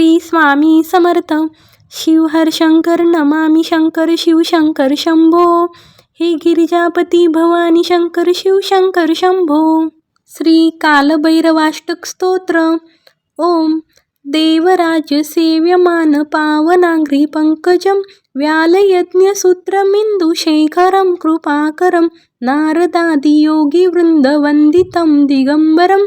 श्री स्वामी समर्थ। शिव हर शंकर नमामि शंकर शिव शंकर शंभो। हे गिरिजापती भवानी शंकर शिव शंकर शंभो। श्री कालभैरवाष्टक स्तोत्र। ओम देवराज सेव्यमान पावनांघ्रि पंकजं। व्यालयज्ञसूत्रमिन्दुशेखरं कृपाकरं। नारदादियोगिवृन्दवन्दितं दिगम्बरं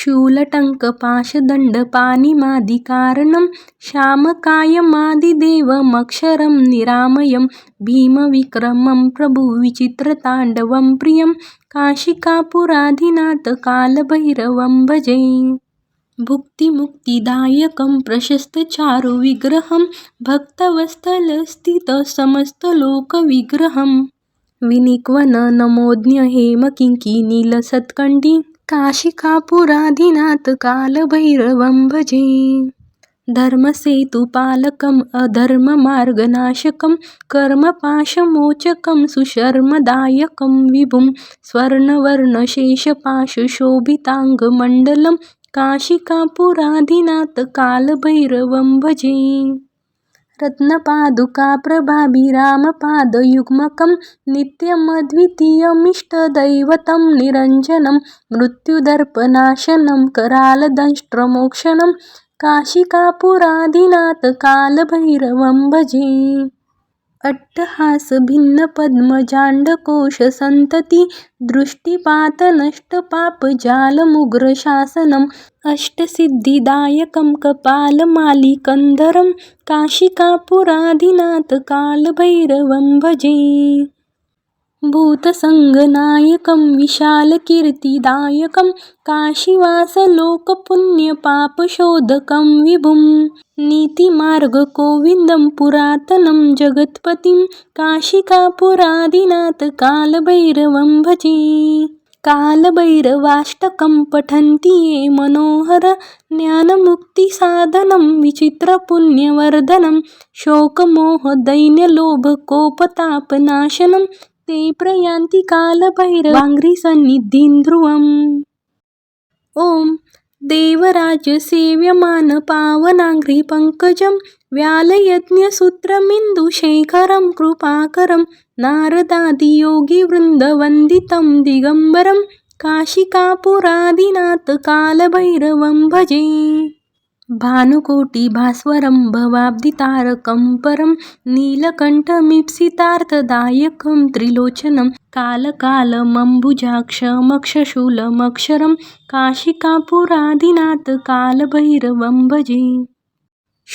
शूलटङ्कपाशदण्डपाणिमादिकारणं श्यामकायमादिदेवमक्षरं निरामयं भीमविक्रमं प्रभुविचित्रताण्डवं प्रियं काशिकापुरादिनाथ कालभैरवं भजे। भुक्तिमुक्तिदायकं प्रशस्तचारुविग्रहं भक्तवस्थलस्थितसमस्तलोकविग्रहं विनिक्वन नमोज्ञ हेमकिङ्किनीलसत्कण्ठी काशिकापुराधिनाथ कालभैरवं भजे। धर्मसेतुपालकम् अधर्ममार्गनाशकं कर्मपाशमोचकं सुशर्मदायकं विभुं स्वर्णवर्णशेषपाशशोभिताङ्गमण्डलं काशिकापुरादिनाथ कालभैरवं भजे। रत्नपादुकाप्रभाभिरामपादयुग्मकं नित्यमद्वितीयमिष्टदैवतं निरञ्जनं मृत्युदर्पनाशनं करालदंष्ट्रमोक्षणं काशिकापुरादिनाथ कालभैरवं भजे जालमुग्र दृष्टिपातनष्टपापजालमुग्रशासनम् अष्टसिद्धिदायकं कपालमालिकन्धरं काशिकापुरादिनाथ कालभैरवं भजे। भूतसङ्गनायकं विशालकीर्तिदायकं काशीवासलोकपुण्यपापशोधकं विभुं। नीतिमार्गकोविन्दं पुरातनं जगत्पतिं काशिकापुरादिनाथकालभैरवं भजे। कालभैरवाष्टकं पठन्ति ये मनोहर ज्ञानमुक्तिसाधनं विचित्रपुण्यवर्धनं शोकमोहदैन्यलोभकोपतापनाशनं ते प्रयान्ति कालभैरवाङ्घ्रिसन्निधिं ध्रुवम. ॐ देवराज सेव्यमान पावनाङ्घ्रि पंकजं व्यालयज्ञसूत्रमिन्दुशेखरं कृपाकरं नारदादियोगिवृन्दवन्दितं दिगम्बरं काशिकापुरादिनाथकालभैरवं भजे। भानुकोटिभास्वरं भवाब्दितारकं परं नीलकण्ठमीप्सितार्थदायकं त्रिलोचनं कालकालमम्बुजाक्षमक्षशूलमक्षरं काशिकापुरादिनाथ कालभैरवं भजे।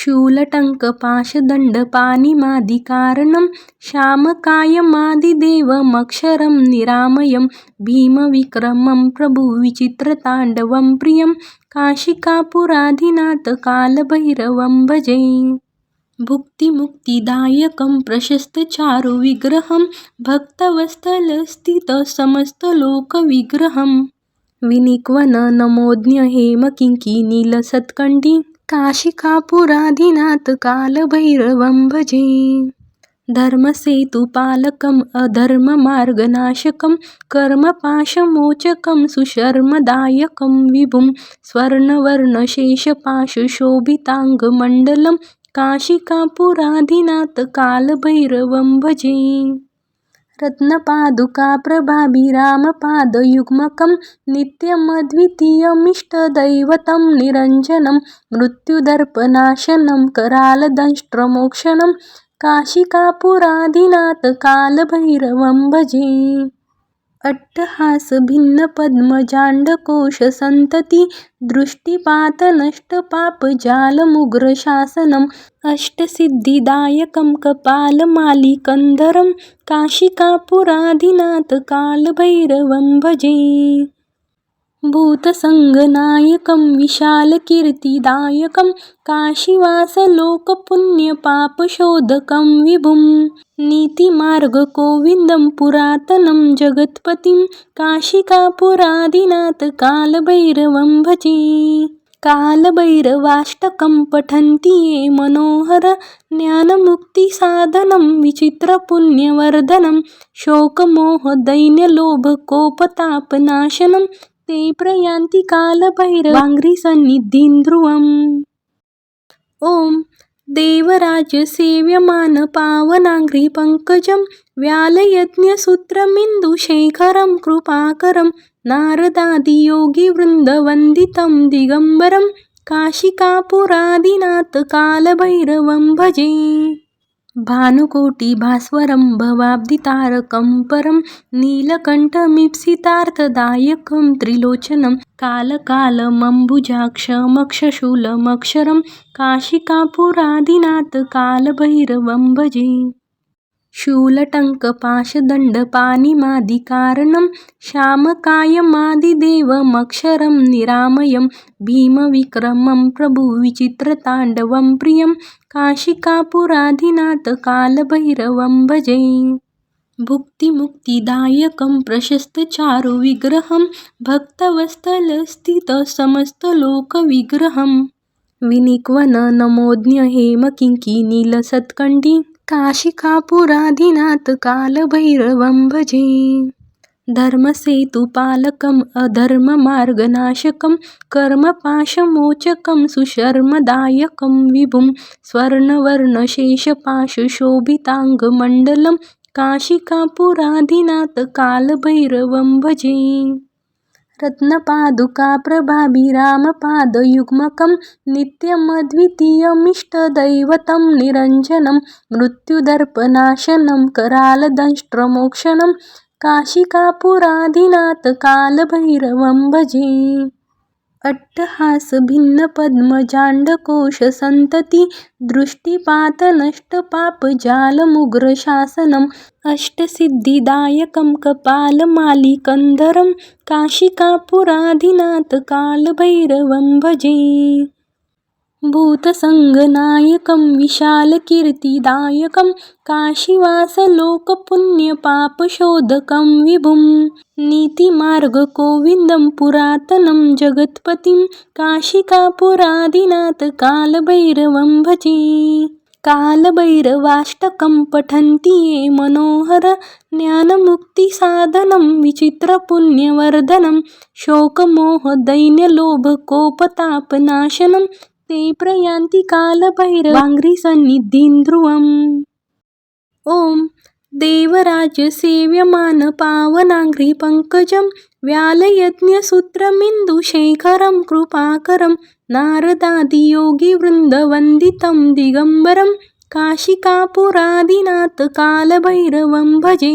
शूलटङ्कपाशदण्डपाणिमादिकारणं श्यामकायमादिदेवमक्षरं निरामयं भीमविक्रमं प्रभुविचित्रताण्डवं प्रियं काशिकापुरादिनाथ कालभैरवं भजे भुक्तिमुक्तिदायकं प्रशस्तचारुविग्रहं भक्तवस्थलस्थितसमस्तलोकविग्रहं विनिक्वन नमोज्ञ हेमकिङ्किनीलसत्कण्ठी काशिकापुराधिनाथ कालभैरवं भजे धर्मसेतुपालकम् अधर्ममार्गनाशकं कर्मपाशमोचकं सुशर्मदायकं विभुं स्वर्णवर्णशेषपाशशोभिताङ्गमण्डलं काशिकापुराधिनाथ कालभैरवं भजे रत्नपादुकाप्रभाभिरामपादयुग्मकं नित्यमद्वितीयमिष्टदैवतं निरञ्जनं मृत्युदर्पनाशनं करालदंष्ट्रमोक्षणं काशिकापुरादिनाथ कालभैरवं भजे। अट्टहासभिन्नपद्मजाण्डकोशसन्तति दृष्टिपातनष्टपापजालमुग्रशासनम् अष्टसिद्धिदायकं कपालमालिकन्धरं काशिकापुराधिनाथ कालभैरवं भजे। भूतसङ्गनायकं विशालकीर्तिदायकं काशीवासलोकपुण्यपापशोधकं विभुं। नीतिमार्गकोविन्दं पुरातनं जगत्पतिं काशिकापुरादिनाथ कालभैरवं भजे। कालभैरवाष्टकं पठन्ति ये मनोहर ज्ञानमुक्तिसाधनं विचित्रपुण्यवर्धनं शोकमोहदैन्यलोभकोपतापनाशनं ते प्रयान्ति कालभैरवाङ्घ्रिसन्निधिं ध्रुवम्. ॐ देवराजसेव्यमानपावनाङ्घ्रिपङ्कजं व्यालयज्ञसूत्रमिन्दुशेखरं कृपाकरं नारदादियोगिवृन्दवन्दितं दिगम्बरं काशिकापुरादिनाथकालभैरवं भजे। भानुकोटिभास्वरं भवाब्धितारकं परं नीलकण्ठमीप्सितार्थदायकं त्रिलोचनं कालकालमम्बुजाक्षमक्षशूलमक्षरं काशिकापुरादिनाथ कालभैरवं भजे। शूलटङ्कपाशदण्डपाणिमादिकारणं श्यामकायमादिदेवमक्षरं निरामयं भीमविक्रमं प्रभुविचित्रताण्डवं प्रियं काशिकापुराधिनाथ कालभैरवं भजे। भुक्तिमुक्तिदायकं प्रशस्तचारुविग्रहं भक्तवत्सलस्थितसमस्तलोकविग्रहं विनिक्वननमोज्ञ हेमकिङ्किनीलसत्कण्ठी काशिकापुराधिनाथ कालभैरवं भजे। धर्मसेतुपालकम् अधर्ममार्गनाशकं कर्मपाशमोचकं सुशर्मदायकं विभुं स्वर्णवर्णशेषपाशशोभिताङ्गमण्डलं काशिकापुराधिनाथकालभैरवं भजे। रत्नपादुकाप्रभाभिरामपादयुग्मकं नित्यमद्वितीयमिष्टदैवतं निरञ्जनं मृत्युदर्पनाशनं करालदंष्ट्रमोक्षणं काशिकापुराधिनाथ कालभैरवं भजे। अट्टहासभिन्नपद्मजाण्डकोशसन्तति दृष्टिपातनष्टपापजालमुग्रशासनम् अष्टसिद्धिदायकं कपालमालिकन्धरं काशिकापुराधिनाथ कालभैरवं भजे। भूतसङ्गनायकं विशालकीर्तिदायकं काशीवासलोकपुण्यपापशोधकं विभुं। नीतिमार्गकोविन्दं पुरातनं जगत्पतिं काशिकापुरादिनाथ कालभैरवं भजे। कालभैरवाष्टकं पठन्ति ये मनोहर ज्ञानमुक्तिसाधनं विचित्रपुण्यवर्धनं शोकमोहदैन्यलोभकोपतापनाशनं ते प्रयान्ति कालभैरवाङ्घ्रिसन्निधिं ध्रुवम्. ॐ देवराजसेव्यमानपावनाङ्घ्रिपङ्कजं व्यालयज्ञसूत्रमिन्दुशेखरं कृपाकरं नारदादियोगिवृन्दवन्दितं दिगम्बरं काशिकापुरादिनाथकालभैरवं भजे।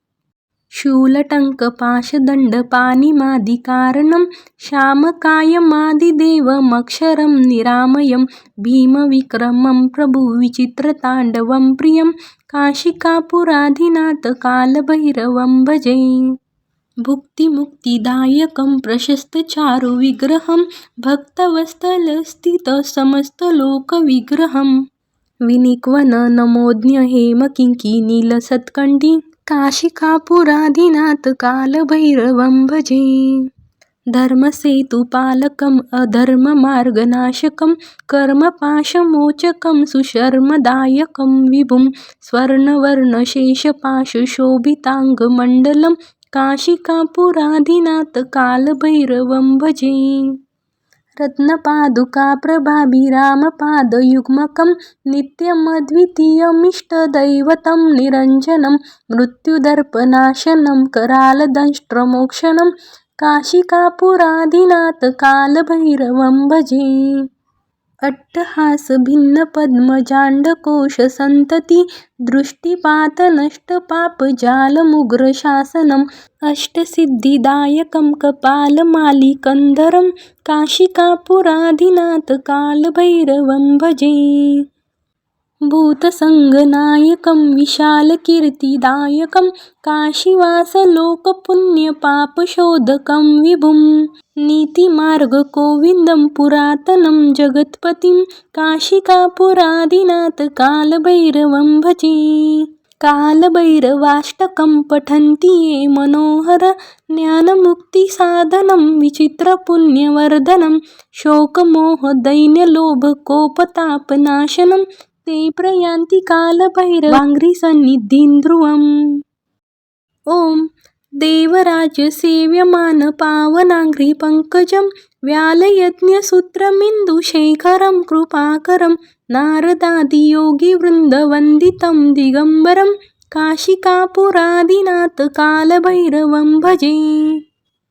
शूलटङ्कपाशदण्डपाणिमादिकारणं श्यामकायमादिदेवमक्षरं निरामयं भीमविक्रमं प्रभुविचित्रताण्डवं प्रियं काशिकापुराधिनाथ कालभैरवं भजे। भुक्तिमुक्तिदायकं प्रशस्तचारुविग्रहं भक्तवत्सलस्थितसमस्तलोकविग्रहं। विनिक्वननमोज्ञ हेमकिङ्किनीलसत्कण्ठी काशिकापुरादिनाथ कालभैरवं भजे। धर्मसेतुपालकम् अधर्ममार्गनाशकं कर्मपाशमोचकं सुशर्मदायकं विभुं स्वर्णवर्णशेषपाशशोभिताङ्गमण्डलं काशिकापुरादिनाथ कालभैरवं भजे। रत्नपादुकाप्रभाभिरामपादयुग्मकं नित्यमद्वितीयमिष्टदैवतं निरञ्जनं मृत्युदर्पनाशनं करालदंष्ट्रमोक्षणं काशिकापुरादिनाथ कालभैरवं भजे। अट्टहास भिन्न पद्मजाण्डकोश संतती दृष्टिपात नष्ट पापजालमुग्र शासनम् अष्टसिद्धिदायकं कपालमालिकन्धरं काशिकापुराधिनाथ कालभैरवं भजे। भूतसङ्गनायकं विशालकीर्तिदायकं काशीवासलोकपुण्यपापशोधकं विभुं। नीतिमार्गकोविन्दं पुरातनं जगत्पतिं काशिकापुरादिनाथकालभैरवं भजे। कालभैरवाष्टकं पठन्ति ये मनोहर ज्ञानमुक्तिसाधनं विचित्रपुण्यवर्धनं शोकमोहदैन्यलोभकोपतापनाशनं ते प्रयान्ति कालभैरवाङ्घ्रिसन्निधिं ध्रुवम्। ॐ देवराजसेव्यमानपावनाङ्घ्रिपङ्कजं व्यालयज्ञसूत्रमिन्दुशेखरं कृपाकरं नारदादियोगिवृन्दवन्दितं दिगम्बरं काशिकापुरादिनाथकालभैरवं भजे।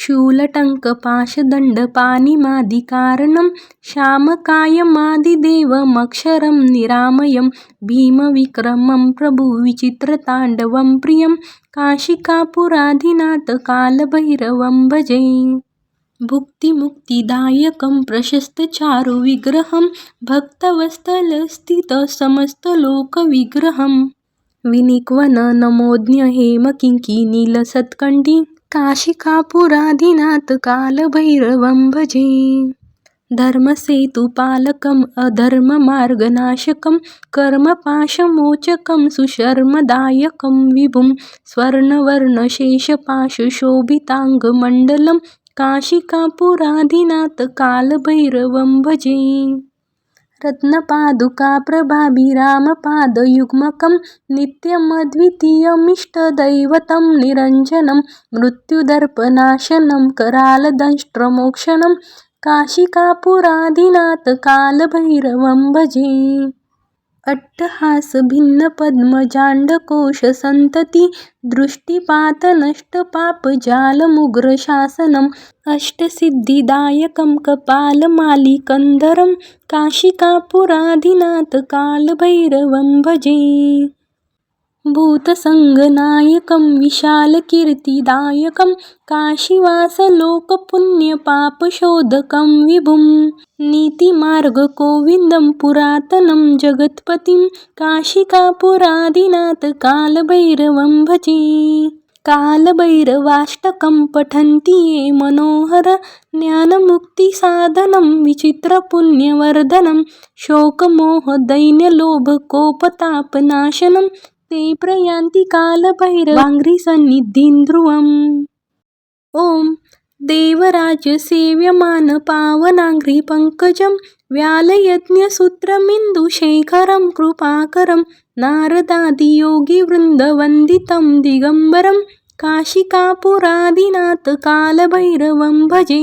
शूलटङ्कपाशदण्डपाणिमादिकारणं श्यामकायमादिदेवमक्षरं निरामयं भीमविक्रमं प्रभुविचित्रताण्डवं प्रियं काशिकापुराधिनाथ कालभैरवं भजे। भुक्तिमुक्तिदायकं प्रशस्तचारुविग्रहं भक्तवत्सलस्थितसमस्तलोकविग्रहं। विनिक्वननमोज्ञ हेमकिङ्किनीलसत्कण्ठी काशिकापुराधिनाथ कालभैरवं भजे धर्मसेतुपालकम् अधर्ममार्गनाशकं कर्मपाशमोचकं सुशर्मदायकं विभुं स्वर्णवर्णशेषपाशशोभिताङ्गमण्डलं काशिकापुराधिनाथ कालभैरवं भजे रत्नपादुकाप्रभाभिरामपादयुग्मकं नित्यमद्वितीयमिष्टदैवतं निरञ्जनं मृत्युदर्पनाशनं करालदंष्ट्रमोक्षणं काशिकापुराधिनाथ कालभैरवं भजे। अट्टहास भिन्न पद्मजाण्डकोश संतती दृष्टिपात नष्ट पापजालमुग्र शासनम् अष्टसिद्धिदायकं कपालमालिकन्धरं काशिकापुराधिनाथ कालभैरवं भजे। भूतसङ्गनायकं विशालकीर्तिदायकं काशीवासलोकपुण्यपापशोधकं विभुं। नीतिमार्गकोविन्दं पुरातनं जगत्पतिं काशिकापुरादिनाथकालभैरवं भजे। कालभैरवाष्टकं पठन्ति ये मनोहर ज्ञानमुक्तिसाधनं विचित्रपुण्यवर्धनं शोकमोहदैन्यलोभकोपतापनाशनं ते प्रयान्ति कालभैरवाङ्घ्रिसन्निधिं ध्रुवम्। ॐ देवराजसेव्यमानपावनाङ्घ्रिपङ्कजं व्यालयज्ञसूत्रमिन्दुशेखरं कृपाकरं नारदादियोगिवृन्दवन्दितं दिगम्बरं काशिकापुरादिनाथकालभैरवं भजे।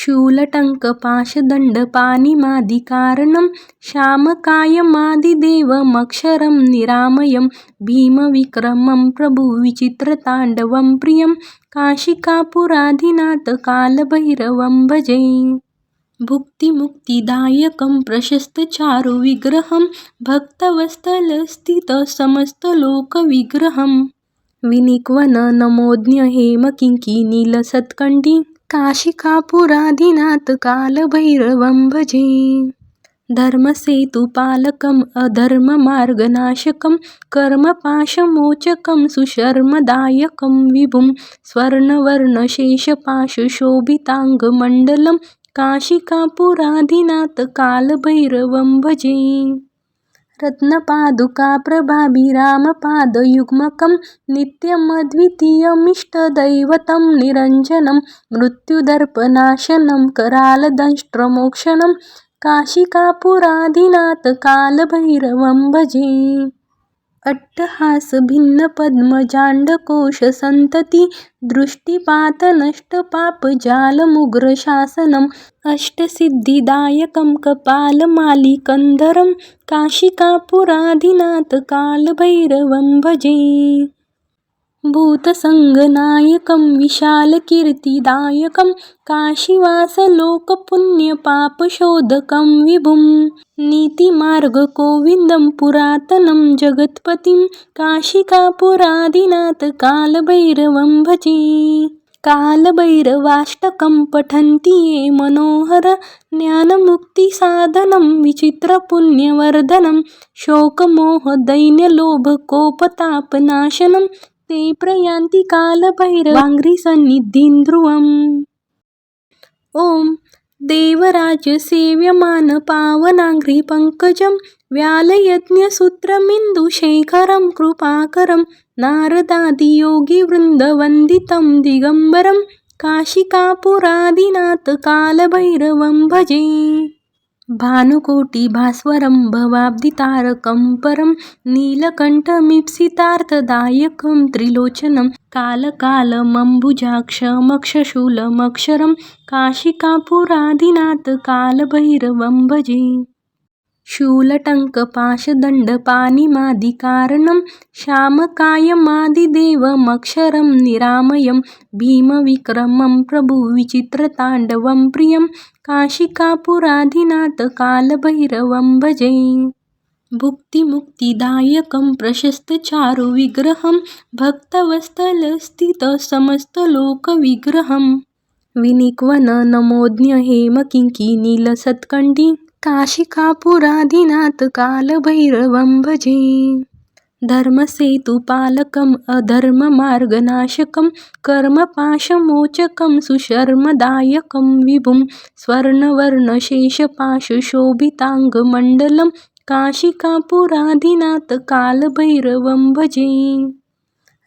शूलटङ्कपाशदण्डपाणिमादिकारणं श्यामकायमादिदेवमक्षरं निरामयं भीमविक्रमं प्रभुविचित्रताण्डवं प्रियं काशिकापुराधिनाथ कालभैरवं भजे भुक्तिमुक्तिदायकं प्रशस्तचारुविग्रहं भक्तवत्सलस्थितसमस्तलोकविग्रहं विनिक्वननमोज्ञ हेमकिङ्किनीलसत्कण्ठी काशिकापुराधिनाथ कालभैरवं भजे धर्मसेतुपालकम् अधर्ममार्गनाशकं कर्मपाशमोचकं सुशर्मदायकं विभुं स्वर्णवर्णशेषपाशशोभिताङ्गमण्डलं काशिकापुराधिनाथ कालभैरवं भजे रत्नपादुका प्रभाभिरामपादयुग्मकं नित्यमद्वितीयमिष्टदैवतं निरञ्जनं मृत्युदर्पनाशनं करालदंष्ट्रमोक्षणं काशिकापुरादिनाथ कालभैरवं भजे जालमुग्र दृष्टिपातनष्टपापजालमुग्रशासनम् अष्टसिद्धिदायकं कपालमालिकन्धरं काशिकापुराधिनाथ कालभैरवं भजे। भूतसङ्गनायकं विशालकीर्तिदायकं काशीवासलोकपुण्यपापशोधकं विभुं मार्गकोविन्दं पुरातनं जगत्पतिं काशिकापुरादिनाथ कालभैरवं भजे। कालभैरवाष्टकं पठन्ति ये मनोहर ज्ञानमुक्तिसाधनं विचित्रपुण्यवर्धनं शोकमोहदैन्यलोभकोपतापनाशनं ते प्रयान्ति कालभैरवाङ्घ्रिसन्निधिं ध्रुवम्। ॐ देवराजसेव्यमानपावनाङ्घ्रिपङ्कजं व्यालयज्ञसूत्रमिन्दुशेखरं कृपाकरं नारदादियोगिवृन्दवन्दितं दिगम्बरं काशिकापुरादिनाथ कालभैरवं भजे भानुकोटिभास्वरं भवाब्धितारकं परं नीलकण्ठमीप्सितार्थदायकं त्रिलोचनं कालकालमम्बुजाक्षमक्षशूलमक्षरं काशिकापुरादिनाथ कालभैरवं भजे। शूलटङ्कपाशदण्डपाणिमादिकारणं श्यामकायमादिदेवमक्षरं निरामयं भीमविक्रमं प्रभुविचित्रताण्डवं प्रियं काशिकापुरादिनाथ कालभैरवं भजे। भुक्तिमुक्तिदायकं प्रशस्तचारुविग्रहं भक्तवत्सलस्थितसमस्तलोकविग्रहं। नीलसत्कण्डी काशिकापुराधिनाथ कालभैरवं भजे। धर्मसेतुपालकम् अधर्ममार्गनाशकं कर्मपाशमोचकं सुशर्मदायकं विभुं स्वर्णवर्णशेषपाशशोभिताङ्गमण्डलं काशिकापुरादिनाथ कालभैरवं भजे।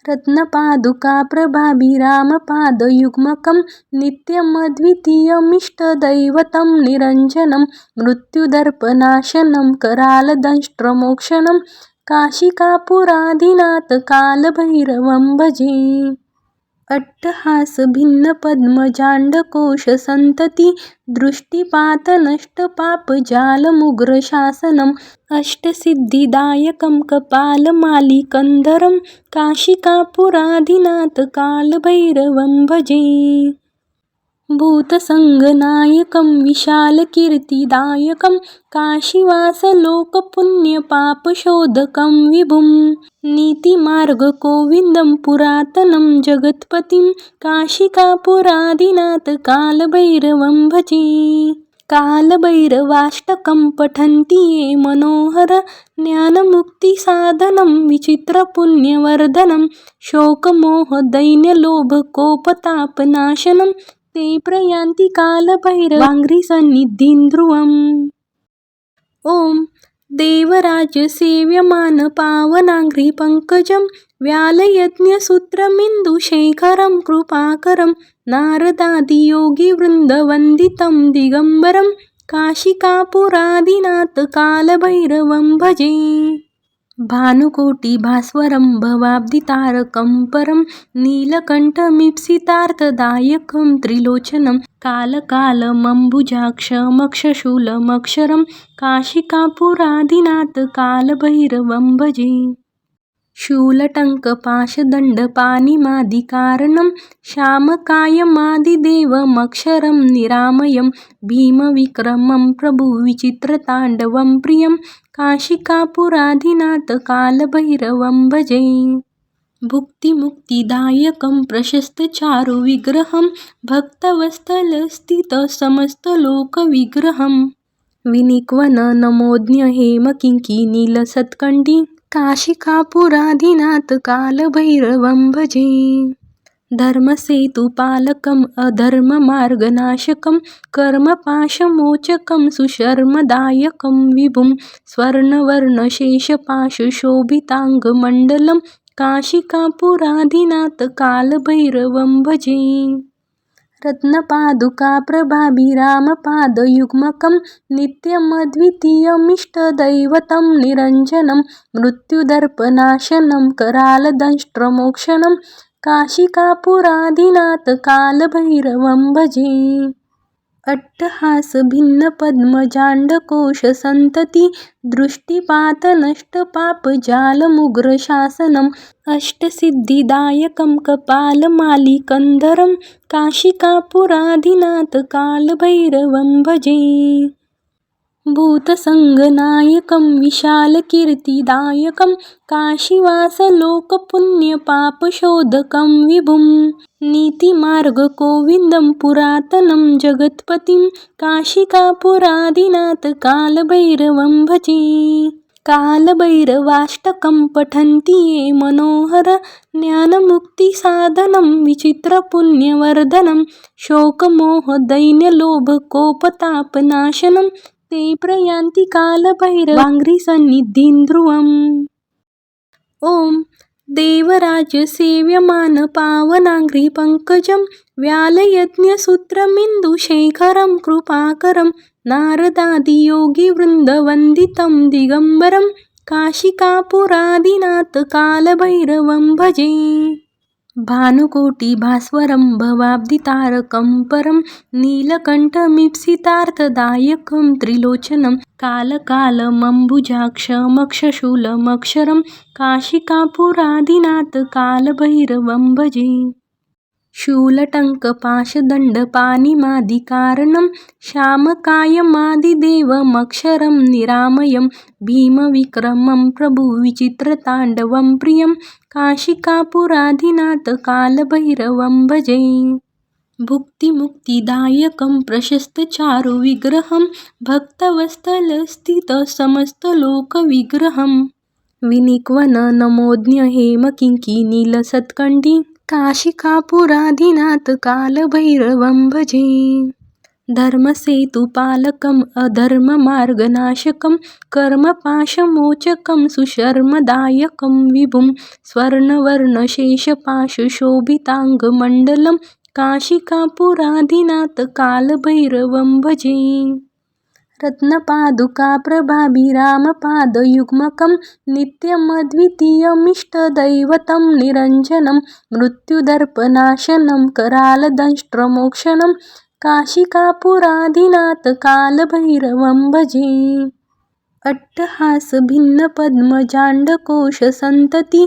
रत्नपादुका प्रभाभिरामपादयुग्मकं नित्यमद्वितीयमिष्टदैवतं निरञ्जनं मृत्युदर्पनाशनं करालदंष्ट्रमोक्षणं काशिकापुरादिनाथ कालभैरवं भजे अट्टहासभिन्नपद्मजाण्डकोशसन्तति दृष्टिपातनष्टपापजालमुग्रशासनम् अष्टसिद्धिदायकं कपालमालिकन्धरं काशिकापुरादिनाथ कालभैरवं भजे। भूतसङ्गनायकं विशालकीर्तिदायकं काशीवासलोकपुण्यपापशोधकं विभुं। नीतिमार्गकोविन्दं पुरातनं जगत्पतिं काशिकापुरादिनाथकालभैरवं भजे। कालभैरवाष्टकं पठन्ति ये मनोहर ज्ञानमुक्तिसाधनं विचित्रपुण्यवर्धनं शोकमोहदैन्यलोभकोपतापनाशनं ते प्रयान्ति कालभैरवाङ्घ्रिसन्निधिं ध्रुवम्. ॐ देवराजसेव्यमानपावनाङ्घ्रिपङ्कजं व्यालयज्ञसूत्रमिन्दुशेखरं कृपाकरं नारदादियोगिवृन्दवन्दितं दिगम्बरं काशिकापुरादिनाथकालभैरवं भजे. भानुकोटिभास्वरं भवाब्दितारकं परं नीलकण्ठमीप्सितार्थदायकं त्रिलोचनं कालकालमम्बुजाक्षमक्षशूलमक्षरं काशिकापुरादिनाथ कालभैरवं भजे। शूलटङ्कपाशदण्डपाणिमादिकारणं श्यामकायमादिदेवमक्षरं निरामयं भीमविक्रमं प्रभुविचित्रताण्डवं प्रियं काशिकापुरादिनाथ कालभैरवं भजे भुक्तिमुक्तिदायकं प्रशस्तचारुविग्रहं हेमकिङ्की नीलसत्कण्डी काशिकापुराधिनाथ कालभैरवं भजे धर्मसेतुपालकम् अधर्ममार्गनाशकं कर्मपाशमोचकं सुशर्मदायकं विभुं स्वर्णवर्णशेषपाशशोभिताङ्गमण्डलं काशिकापुराधिनाथ कालभैरवं भजे रत्नपादुकाप्रभाभिरामपादयुग्मकं नित्यमद्वितीयमिष्टदैवतं निरञ्जनं मृत्युदर्पनाशनं करालदंष्ट्रमोक्षणं काशिकापुराधिनाथ कालभैरवं भजे जालमुग्र दृष्टिपातनष्टपापजालमुग्रशासनम् अष्टसिद्धिदायकं कपालमालिकन्धरं काशिकापुराधिनाथ कालभैरवं भजे। भूतसङ्गनायकं विशालकीर्तिदायकं काशीवासलोकपुण्यपापशोधकं विभुं। नीतिमार्गकोविन्दं पुरातनं जगत्पतिं काशिकापुरादिनाथकालभैरवं भजे। कालभैरवाष्टकं पठन्ति ये मनोहर ज्ञानमुक्तिसाधनं विचित्रपुण्यवर्धनं शोकमोहदैन्यलोभकोपतापनाशनं ते प्रयान्ति कालभैरवाङ्घ्रिसन्निधिं ध्रुवम्. ॐ देवराजसेव्यमानपावनाङ्घ्रिपङ्कजं व्यालयज्ञसूत्रमिन्दुशेखरं कृपाकरं नारदादियोगिवृन्दवन्दितं दिगम्बरं काशिकापुरादिनाथकालभैरवं भजे। भानुकोटिभास्वरं भवाब्धितारकं परं नीलकण्ठमीप्सितार्थदायकं त्रिलोचनं कालकालमम्बुजाक्षमक्षशूलमक्षरं काशिकापुराधिनाथ कालभैरवं भजे। शूलटङ्कपाशदण्डपाणिमादिकारणं श्यामकायमादिदेवमक्षरं निरामयं भीमविक्रमं प्रभुविचित्रताण्डवं प्रियं काशिकापुराधिनाथ कालभैरवं भजे भुक्तिमुक्तिदायकं प्रशस्तचारुविग्रहं भक्तवत्सलस्थितसमस्तलोकविग्रहं नीलसत्कण्डी काशिकापुराधिनाथ कालभैरवं भजे धर्मसेतुपालकम् अधर्ममार्गनाशकं कर्मपाशमोचकं सुशर्मदायकं विभुं स्वर्णवर्णशेषपाशशोभिताङ्गमण्डलं काशिकापुराधिनाथ कालभैरवं भजे रत्नपादुकाप्रभाभिरामपादयुग्मकं नित्यमद्वितीयमिष्टदैवतं निरञ्जनं मृत्युदर्पनाशनं करालदंष्ट्रमोक्षणं काशिकापुराधिनाथ कालभैरवं भजे। अट्टहासभिन्नपद्मजाण्डकोशसन्तति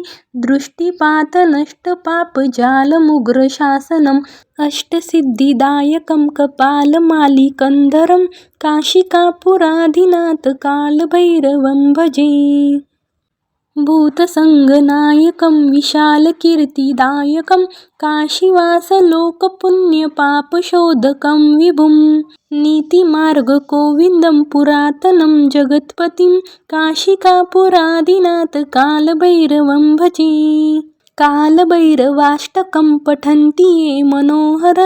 दृष्टिपातनष्टपापजालमुग्रशासनम् अष्टसिद्धिदायकं कपालमालिकन्धरं काशिकापुराधिनाथ कालभैरवं भजे। भूतसङ्गनायकं विशालकीर्तिदायकं काशीवासलोकपुण्यपापशोधकं विभुं। नीतिमार्गकोविन्दं पुरातनं जगत्पतिं काशिकापुराधिनाथ कालभैरवं भजे। कालभैरवाष्टकं पठन्ति ये मनोहर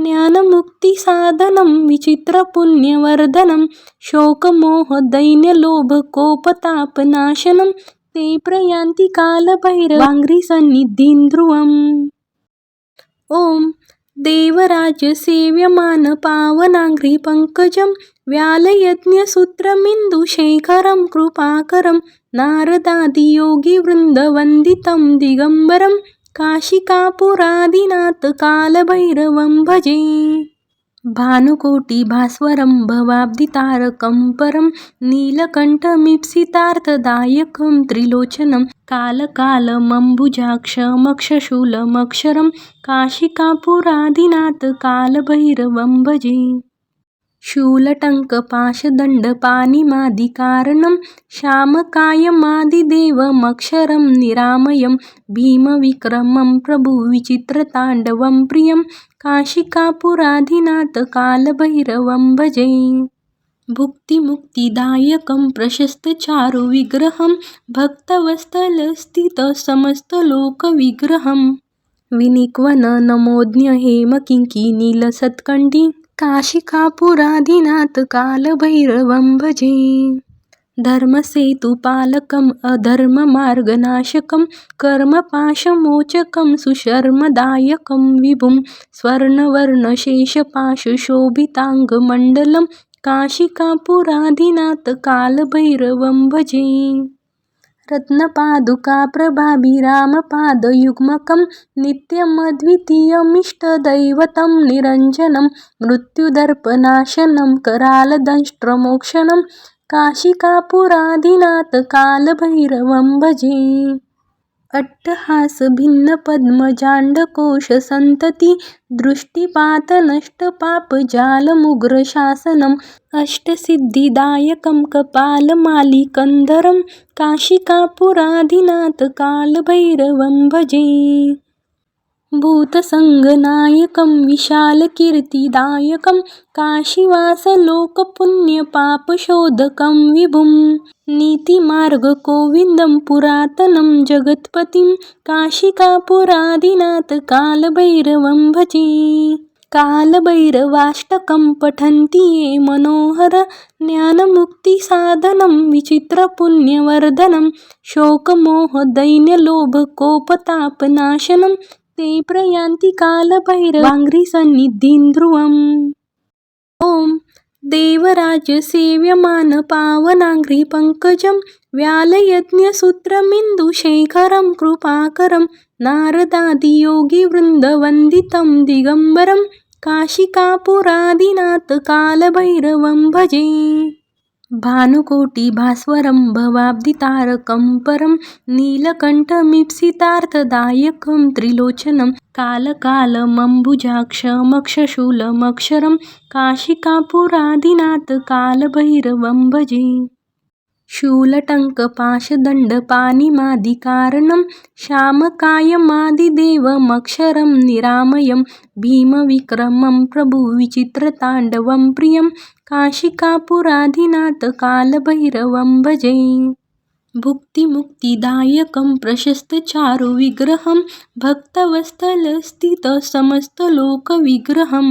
ज्ञानमुक्तिसाधनं विचित्रपुण्यवर्धनं शोकमोहदैन्यलोभकोपतापनाशनं ते प्रयान्ति कालभैरवाङ्घ्रिसन्निधिं ध्रुवम्. ॐ देवराजसेव्यमानपावनाङ्घ्रिपङ्कजं व्यालयज्ञसूत्रमिन्दुशेखरं कृपाकरं नारदादियोगिवृन्दवन्दितं दिगम्बरं काशिकापुरादिनाथकालभैरवं भजे। भानुकोटिभास्वरं भवाब्धितारकं परं नीलकण्ठमीप्सितार्थदायकं त्रिलोचनं कालकालमम्बुजाक्षमक्षशूलमक्षरं काशिकापुराधिनाथ कालभैरवं भजे। शूलटङ्कपाशदण्डपाणिमादिकारणं श्यामकायमादिदेवमक्षरं निरामयं भीमविक्रमं प्रभुविचित्रताण्डवं प्रियं काशिकापुराधिनाथ कालभैरवं भजे भुक्तिमुक्तिदायकं प्रशस्तचारुविग्रहं भक्तवत्सलस्थितसमस्तलोकविग्रहं विनिक्वन नमोज्ञ हेम काशिकापुराधिनाथ कालभैरवं भजे धर्मसेतुपालकम् अधर्ममार्गनाशकं कर्मपाशमोचकं सुशर्मदायकं विभुं स्वर्णवर्णशेषपाशशोभिताङ्गमण्डलं काशिकापुराधिनाथ कालभैरवं भजे रत्नपादुकाप्रभाभिरामपादयुग्मकं नित्यमद्वितीयमिष्टदैवतं निरञ्जनं मृत्युदर्पनाशनं करालदंष्ट्रमोक्षणं काशिकापुरादिनाथ कालभैरवं भजे जालमुग्र दृष्टिपातनष्टपापजालमुग्रशासनम् अष्टसिद्धिदायकं कपालमालिकन्धरं काशिकापुरादिनाथ कालभैरवं भजे। भूतसङ्गनायकं विशालकीर्तिदायकं काशीवासलोकपुण्यपापशोधकं विभुं। नीतिमार्गकोविन्दं पुरातनं जगत्पतिं काशिकापुरादिनाथकालभैरवं भजे। कालभैरवाष्टकं पठन्ति ये मनोहर ज्ञानमुक्तिसाधनं विचित्रपुण्यवर्धनं शोकमोहदैन्यलोभकोपतापनाशनं ते प्रयान्ति कालभैरवाङ्घ्रिसन्निधिं ध्रुवम्. ॐ देवराजसेव्यमानपावनाङ्घ्रिपङ्कजं व्यालयज्ञसूत्रमिन्दुशेखरं कृपाकरं नारदादियोगिवृन्दवन्दितं दिगम्बरं काशिकापुरादिनाथकालभैरवं भजे। भानुकोटिभास्वरं भवाब्धितारकं परं नीलकण्ठमीप्सितार्थदायकं त्रिलोचनं कालकालमम्बुजाक्षमक्षशूलमक्षरं काशिकापुरादिनाथ कालभैरवं भजे। शूलटङ्कपाशदण्डपाणिमादिकारणं श्यामकायमादिदेवमक्षरं निरामयं भीमविक्रमं प्रभुविचित्रताण्डवं प्रियं काशिकापुरादिनाथ कालभैरवं भजे भुक्तिमुक्तिदायकं प्रशस्तचारुविग्रहं भक्तवस्थलस्थितसमस्तलोकविग्रहं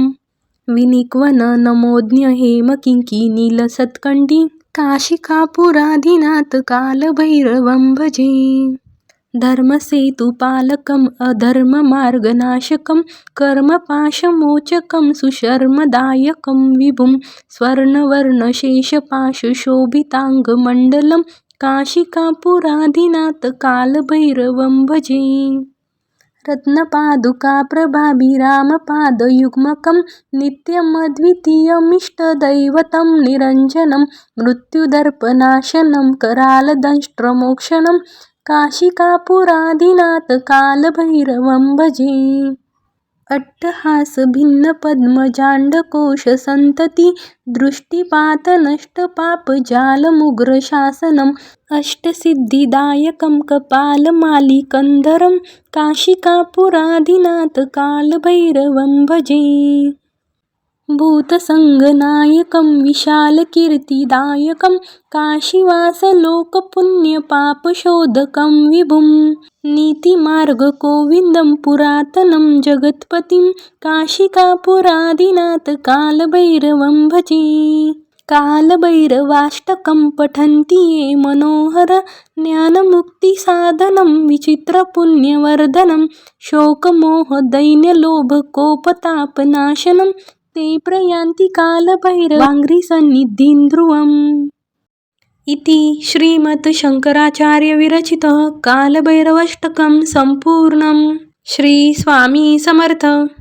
विनिक्वन नमोज्ञ हेम काशिकापुराधिनाथ कालभैरवम्भजे कालभैरवं भजे धर्मसेतुपालकम् अधर्ममार्गनाशकं कर्मपाशमोचकं सुशर्मदायकं विभुं स्वर्णवर्णशेषपाशशोभिताङ्गमण्डलं काशिकापुराधिनाथ कालभैरवं भजे रत्नपादुकाप्रभाभिरामपादयुग्मकं नित्यमद्वितीयमिष्टदैवतं निरञ्जनं मृत्युदर्पनाशनं करालदंष्ट्रमोक्षणं काशिकापुरादिनाथ कालभैरवं भजे। अट्टहासभिन्नपद्मजाण्डकोशसन्तति दृष्टिपातनष्टपापजालमुग्रशासनम् अष्टसिद्धिदायकं कपालमालिकन्धरं काशिकापुरादिनाथ कालभैरवं भजे। भूतसङ्गनायकं विशालकीर्तिदायकं काशीवासलोकपुण्यपापशोधकं विभुं। नीतिमार्गकोविन्दं पुरातनं जगत्पतिं काशिकापुरादिनाथ कालभैरवं भजे। कालभैरवाष्टकं पठन्ति ये मनोहर ज्ञानमुक्तिसाधनं विचित्रपुण्यवर्धनं शोकमोहदैन्यलोभकोपतापनाशनं ते प्रयान्ति कालभैरवाङ्घ्रिसन्निधिं ध्रुवम्। इति श्रीमत्शङ्कराचार्यविरचितः कालभैरवाष्टकं सम्पूर्णं श्रीस्वामी समर्थ।